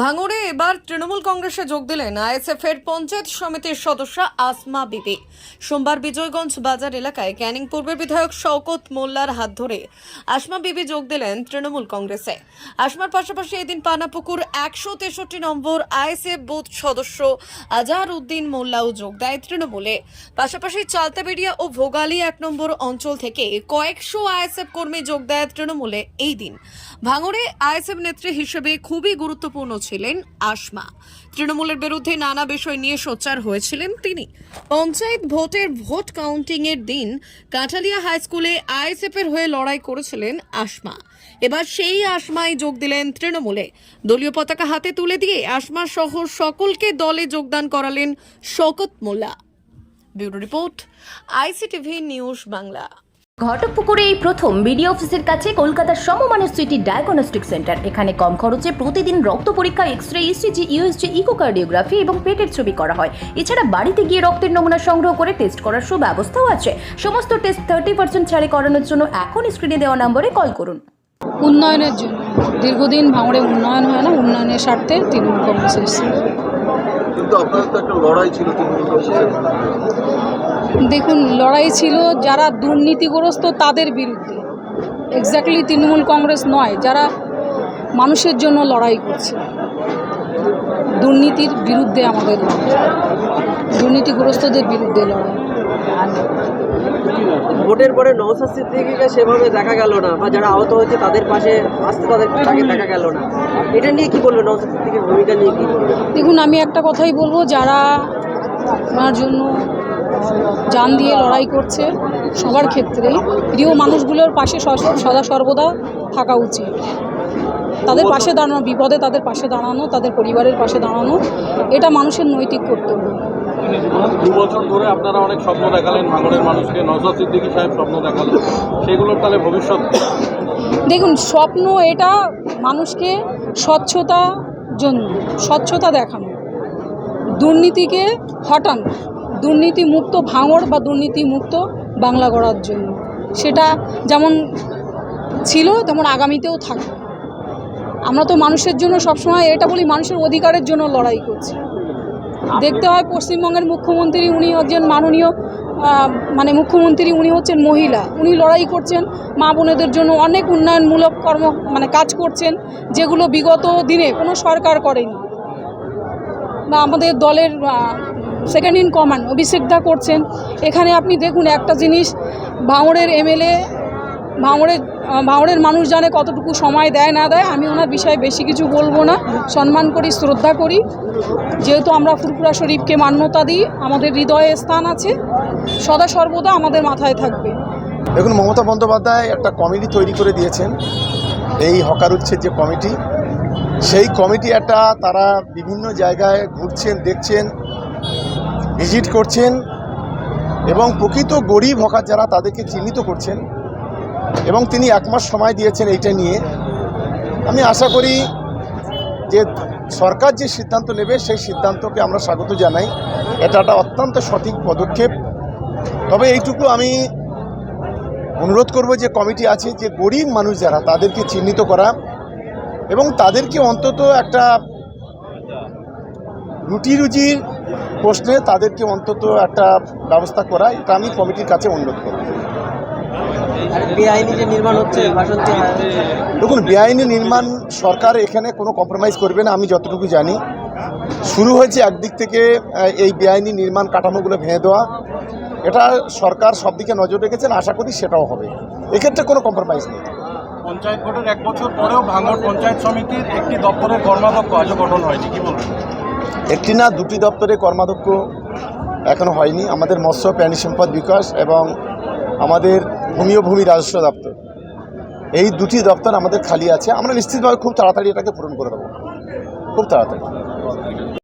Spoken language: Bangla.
ভাঙড়ে এবার তৃণমূল কংগ্রেসে যোগ দিলেন আইএসএফ এর পঞ্চায়েত সমিতির সদস্য আসমা বিবি। সোমবার বিজয়গঞ্জ বাজার এলাকায় ক্যানিং পূর্বের বিধায়ক শওকত মোল্লার হাত ধরে আসমা বিবি যোগ দিলেন তৃণমূল কংগ্রেসে। আসমার পাশাপাশি এদিন পানাপুকুর একশো তেষট্টি নম্বর আইএসএফ বুথ সদস্য আজহার উদ্দিন মোল্লাও যোগ দেয় তৃণমূলে। পাশাপাশি চালতাবেড়িয়া ও ভোগালী এক নম্বর অঞ্চল থেকে কয়েকশো আইএসএফ কর্মী যোগ দেয় তৃণমূলে এই দিন। ভাঙড়ে আইএসএফ নেত্রী হিসেবে খুবই গুরুত্বপূর্ণ ছিলেন আসমা। তৃণমূলের বিরুদ্ধে নানা বিষয় নিয়ে সোচ্চার হয়েছিলেন তিনি। পঞ্চায়েত ভোটের ভোট কাউন্টিং এর দিন কাঁঠালিয়া হাই স্কুলে আইএসএফ এর হয়ে লড়াই করেছিলেন আসমা। এবার সেই আসমাই যোগ দিলেন তৃণমূলে। দলীয় পতাকা হাতে তুলে দিয়ে আসমা সহ সকলকে দলে যোগদান করালেন Shakat Molla. Bureau report, ICTV news Bangla. ঘটকপুকুরে এই প্রথম বিডি অফিসের কাছে কলকাতার সমমানের সিটি ডায়াগনস্টিক সেন্টার। এখানে কম খরচে প্রতিদিন রক্ত পরীক্ষা X ray ECG USG echocardiography এবং পেটের ছবি করা হয়। এছাড়া বাড়িতে গিয়ে রক্তের নমুনা সংগ্রহ করে টেস্ট করার সুব্যবস্থাও আছে। সমস্ত টেস্ট থার্টি পার্সেন্ট ছাড়ে করানোর জন্য এখন স্ক্রিনে দেওয়া নম্বরে কল করুন। উন্নয়নের জন্য। দীর্ঘদিন ভাঙড়ে উন্নয়ন হয় না উন্নয়নের স্বার্থে তৃণমূল কংগ্রেস এসেছে। কিন্তু আপনাদের তো একটা লড়াই ছিল তৃণমূল কংগ্রেসের। দেখুন লড়াই ছিল যারা দুর্নীতিগ্রস্ত তাদের বিরুদ্ধে। এক্স্যাক্টলি তৃণমূল কংগ্রেস নয় যারা মানুষের জন্য লড়াই করছে। দুর্নীতির বিরুদ্ধে আমাদের লড়াই। দুর্নীতিগ্রস্তদের বিরুদ্ধে লড়াই। ভোটের পরে নওসাদ সিদ্দিকিকে সেভাবে দেখা গেল না বা যারা আহত হয়েছে তাদের পাশে আসতে তাদের তাকে দেখা গেল না। এটা নিয়ে কি বলবেন? নওসাদ সিদ্দিকির ভূমিকা নিয়ে কি দেখুন আমি একটা কথাই বলব যারা ওনার জন্য জান দিয়ে লড়াই করছে সবার ক্ষেত্রেই। প্রিয় মানুষগুলোর পাশে সদা সর্বদা থাকা উচিত। তাদের পাশে দাঁড়ানো বিপদে তাদের পাশে দাঁড়ানো তাদের পরিবারের পাশে দাঁড়ানো এটা মানুষের নৈতিক কর্তব্য। দু বছর ধরে আপনারা অনেক স্বপ্ন দেখালেন ভাঙড়ের মানুষকে। নজর সিদ্দিকী সাহেব স্বপ্ন দেখালেন। সেগুলোর তাহলে ভবিষ্যৎ দেখুন স্বপ্ন এটা মানুষকে স্বচ্ছতা জন্য স্বচ্ছতা দেখানো দুর্নীতিকে হটানো দুর্নীতি মুক্ত ভাঙড় বা দুর্নীতি মুক্ত বাংলা গড়ার জন্য। সেটা যেমন ছিল, তেমন আগামীতেও থাকবে। আমরা তো মানুষের জন্য সবসময় এটা বলি, মানুষের অধিকারের জন্য লড়াই করছি। দেখতে হয় পশ্চিমবঙ্গের মুখ্যমন্ত্রী, উনি হচ্ছেন মাননীয় মানে মুখ্যমন্ত্রী, উনি হচ্ছেন মহিলা। উনি লড়াই করছেন মা বোনেদের জন্য অনেক উন্নয়নমূলক কর্ম মানে কাজ করছেন, যেগুলো বিগত দিনে কোনো সরকার করেনি। বা আমাদের দলের second in command Abhishek da করছেন। এখানে আপনি দেখুন একটা জিনিস, ভাঙড়ের এমএলএ, ভাঙড়ের ভাঙড়ের মানুষ জানে কতটুকু সময় দেয়, না দেয়, আমি ওনার বিষয়ে বেশি কিছু বলব না। সম্মান করি, শ্রদ্ধা করি। যেহেতু আমরা ফুরফুরা শরীফকে মান্যতা দিই, আমাদের হৃদয়ে স্থান আছে, সদা সর্বদা আমাদের মাথায় থাকবে। দেখুন, মমতা বন্দ্যোপাধ্যায় একটা কমিটি তৈরি করে দিয়েছেন। এই হকার উচ্ছেদ যে কমিটি, সেই কমিটি একটা তারা বিভিন্ন জায়গায় ঘুরছেন, দেখছেন। ভিজিট করছেন এবং প্রকৃত গরিব হকার যারা তাদেরকে চিহ্নিত করছেন এবং তিনি এক মাস সময় দিয়েছেন এইটা নিয়ে। আমি আশা করি যে সরকার যে সিদ্ধান্ত নেবে, সেই সিদ্ধান্তকে আমরা স্বাগত জানাই। এটা একটা অত্যন্ত সঠিক পদক্ষেপ। তবে এইটুকু আমি অনুরোধ করব যে কমিটি আছে, যে গরিব মানুষ যারা, তাদেরকে চিহ্নিত করা এবং তাদেরকে অন্তত একটা রুটি রুজির প্রশ্নে তাদেরকে অন্তত একটা ব্যবস্থা করা এটা আমি কমিটির কাছে অনুরোধ করব। বেআইনি নির্মাণ হচ্ছে দেখুন বেআইনি নির্মাণ সরকার এখানে কোনো কম্প্রোমাইজ করবে না আমি যতটুকু জানি। শুরু হয়েছে একদিক থেকে এই বেআইনি নির্মাণ কাঠামোগুলো ভেঙে দেওয়া। এটা সরকার সব দিকে নজর রেখেছেন আশা করি সেটাও হবে। এক্ষেত্রে কোনো কম্প্রোমাইজ নেই। পঞ্চায়েত ভোটের এক বছর পরেও ভাঙড় পঞ্চায়েত সমিতির একটি দপ্তরের কর্মাধ্যক্ষ আজও গঠন হয়নি কি বলবেন? একটি না, দুটি দপ্তরে কর্মাধ্যক্ষ এখনও হয়নি। আমাদের মৎস্য, প্রাণী সম্পদ বিকাশ এবং আমাদের ভূমি ও ভূমি রাজস্ব দপ্তর। এই দুটি দপ্তর আমাদের খালি আছে। আমরা নিশ্চিতভাবে খুব তাড়াতাড়ি এটাকে পূরণ করে দেবো। খুব তাড়াতাড়ি।